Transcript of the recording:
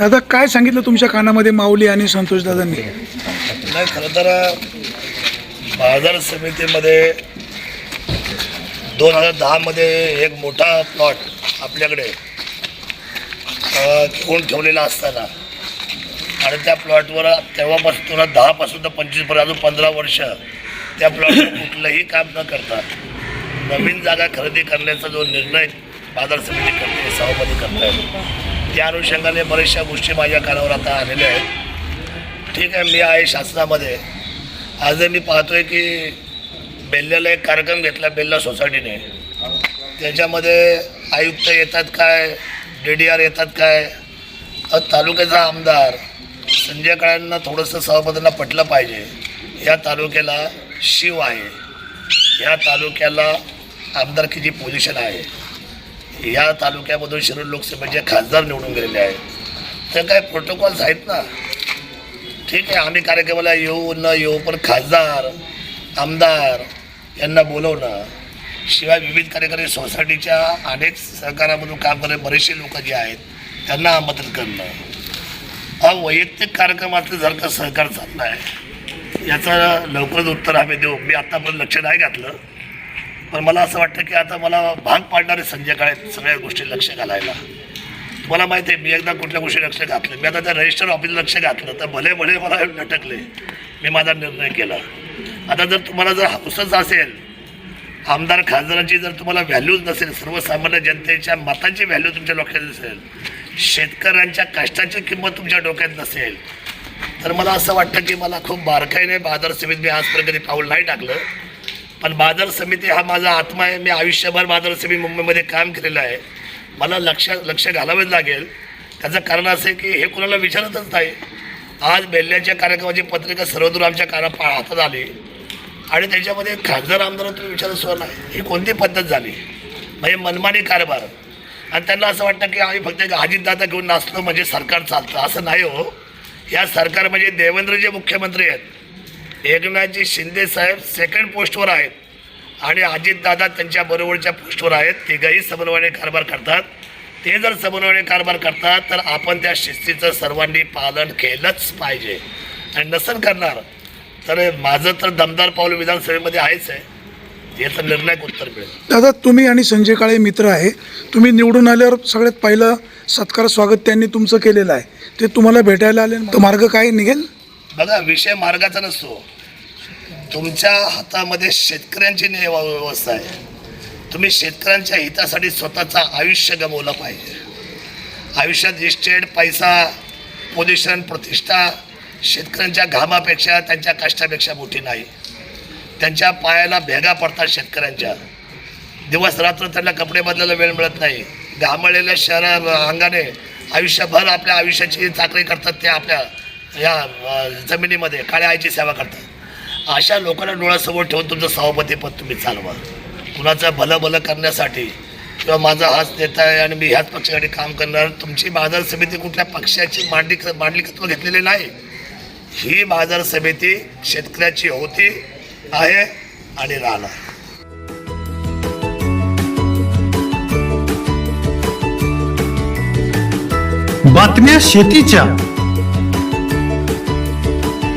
दादा काय सांगितलं तुमच्या कानामध्ये माऊली आणि संतोष दादांनी? नाही खरं तर बाजार समितीमध्ये दोन हजार दहामध्ये एक मोठा प्लॉट आपल्याकडे अ, घेऊन ठेवलेला असताना. आणि त्या प्लॉटवर तेव्हापासून दहापासून तर पंचवीसपर्यंत अजून पंधरा वर्ष त्या प्लॉटवर कुठलंही काम न करता नवीन जागा खरेदी करण्याचा जो निर्णय बाजार समिती करते सभापती करतायत त्या अनुषंगाने बऱ्याचशा गोष्टी माझ्या कानावर आता आलेल्या आहेत. ठीक आहे मी आहे शासनामध्ये. आजही मी पाहतोय की बेल्ल्याला एक कार्यक्रम घेतला बेल्ला सोसायटीने. त्याच्यामध्ये आयुक्त येतात काय? डी डी आर येतात काय? तालुक्याचा आमदार संजय काळ्यांना थोडंसं सभापतींना पटलं पाहिजे. या तालुक्याला शिव आहे. या तालुक्याला आमदारकीची पोझिशन आहे. या तालुक्यामधून शिरूर लोकसभेचे खासदार निवडून गेलेले आहेत तर काय प्रोटोकॉल्स आहेत ना? ठीक आहे आम्ही कार्यक्रमाला येऊ न येऊ पण खासदार आमदार यांना बोलवणं शिवाय विविध कार्यकारी सोसायटीच्या अनेक सहकारामधून काम करणारे बरेचसे लोक जे आहेत त्यांना आमंत्रित करणं. हा वैयक्तिक कार्यक्रमातलं जर का सहकार चालला आहे याचं लवकरच उत्तर आम्ही देऊ. मी आत्तापर्यंत लक्ष नाही घातलं. पण मला असं वाटतं की आता मला भाग पाडणारे संजय काळे सगळ्या गोष्टी लक्ष घालायला. तुम्हाला माहिती आहे मी एकदा कुठल्या गोष्टी लक्ष घातलं मी आता त्या रजिस्टर ऑफिसला लक्ष घातलं तर भले भले मला लटकले मी माझा निर्णय केला. आता जर तुम्हाला जर हौसच असेल आमदार खासदारांची जर तुम्हाला व्हॅल्यूज नसेल सर्वसामान्य जनतेच्या मतांची व्हॅल्यू तुमच्या डोक्यात नसेल शेतकऱ्यांच्या कष्टाची किंमत तुमच्या डोक्यात नसेल तर मला असं वाटतं की मला खूप बारकाईने बाजार समिती मी आजपर्यंत कधी पाऊल नाही टाकलं. पण बाजार समिती हा माझा आत्मा आहे. मी आयुष्यभर बाजार समिती मुंबईमध्ये काम केलेलं आहे. मला लक्ष लक्ष घालावेच लागेल. त्याचं कारण असं आहे की हे कोणाला विचारतच नाही. आज बेल्ल्याच्या कार्यक्रमाची पत्रिका सर्वदूर आमच्या काना पा हातात आली. आणि त्याच्यामध्ये खासदार आमदार तुम्ही विचारत सुद्धा नाही. ही कोणती पद्धत झाली? म्हणजे मनमानी कारभार. आणि त्यांना असं वाटतं की आम्ही फक्त एक अजितदादा घेऊन नाचलो म्हणजे सरकार चालतं. असं नाही हो. या सरकार म्हणजे देवेंद्र जे मुख्यमंत्री आहेत. एकनाथजी शिंदे साहेब सेकंड पोस्टवर आहेत. आणि अजितदादा त्यांच्या बरोबरच्या पोस्टवर आहेत. तिघही समन्वयाने कारभार करतात. ते जर समन्वयाने कारभार करतात तर आपण त्या शिस्तीचं सर्वांनी पालन केलंच पाहिजे. आणि नसेल करणार तर माझं तर दमदार पाऊल विधानसभेमध्ये आहेच आहे. याचं निर्णायक उत्तर मिळेल. दादा तुम्ही आणि संजय काळे मित्र आहे. तुम्ही निवडून आल्यावर सगळ्यात पहिलं सत्कार स्वागत त्यांनी तुमचं केलेलं आहे. ते तुम्हाला भेटायला आले तर मार्ग काय निघेल? बघा विषय मार्गाचा नसतो. तुमच्या हातामध्ये शेतकऱ्यांची व्यवस्था आहे. तुम्ही शेतकऱ्यांच्या हितासाठी स्वतःचं आयुष्य गमवलं पाहिजे. आयुष्यात इस्टेट पैसा पोझिशन प्रतिष्ठा शेतकऱ्यांच्या घामापेक्षा त्यांच्या कष्टापेक्षा मोठी नाही. त्यांच्या पायाला भेगा पडतात शेतकऱ्यांच्या. दिवस रात्र त्यांना कपडे बदलायला वेळ मिळत नाही. घामळलेल्या शहरा अंगाने आयुष्यभर आपल्या आयुष्याची चाकरी करतात ते आपल्या या जमिनीमध्ये काळ्या आईची सेवा करतात. अशा लोकांना डोळ्यासमोर ठेवून तुमचं सभापतीपद तुम्ही चालवा. कुणाचं भलं भलं करण्यासाठी किंवा माझा हाच नेता आहे आणि मी ह्याच पक्षासाठी काम करणार तुमची बाजार समिती कुठल्या पक्षाची मांडली मांडलिकत्व घेतलेली नाही. ही बाजार समिती शेतकऱ्याची होती आहे आणि राहणार. बातम्या शेतीच्या.